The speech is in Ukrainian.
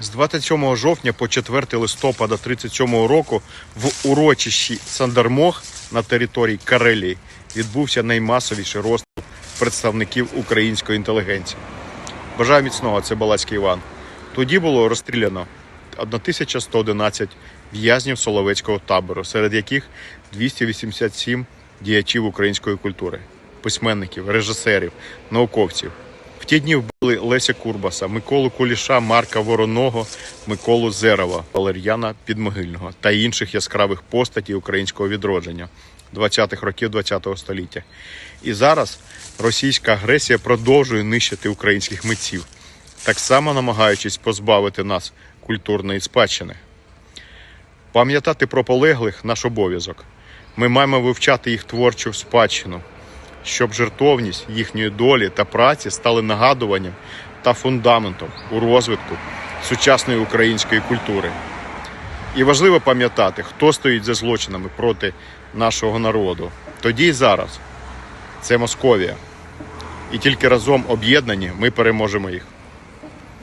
З 27 жовтня по 4 листопада 37 року в урочищі Сандармох на території Карелії відбувся наймасовіший розстріл представників української інтелігенції. Бажаю міцного, це Балацький Іван. Тоді було розстріляно 1111 в'язнів Соловецького табору, серед яких 287 діячів української культури, письменників, режисерів, науковців. В ті дні вбили Леся Курбаса, Миколу Куліша, Марка Вороного, Миколу Зерова, Валер'яна Підмогильного та інших яскравих постатей українського відродження 20-х років ХХ століття. І зараз російська агресія продовжує нищити українських митців, так само намагаючись позбавити нас культурної спадщини. Пам'ятати про полеглих наш обов'язок. Ми маємо вивчати їх творчу спадщину, щоб жертовність їхньої долі та праці стали нагадуванням та фундаментом у розвитку сучасної української культури. І важливо пам'ятати, хто стоїть за злочинами проти нашого народу. Тоді і зараз це Московія. І тільки разом об'єднані ми переможемо їх.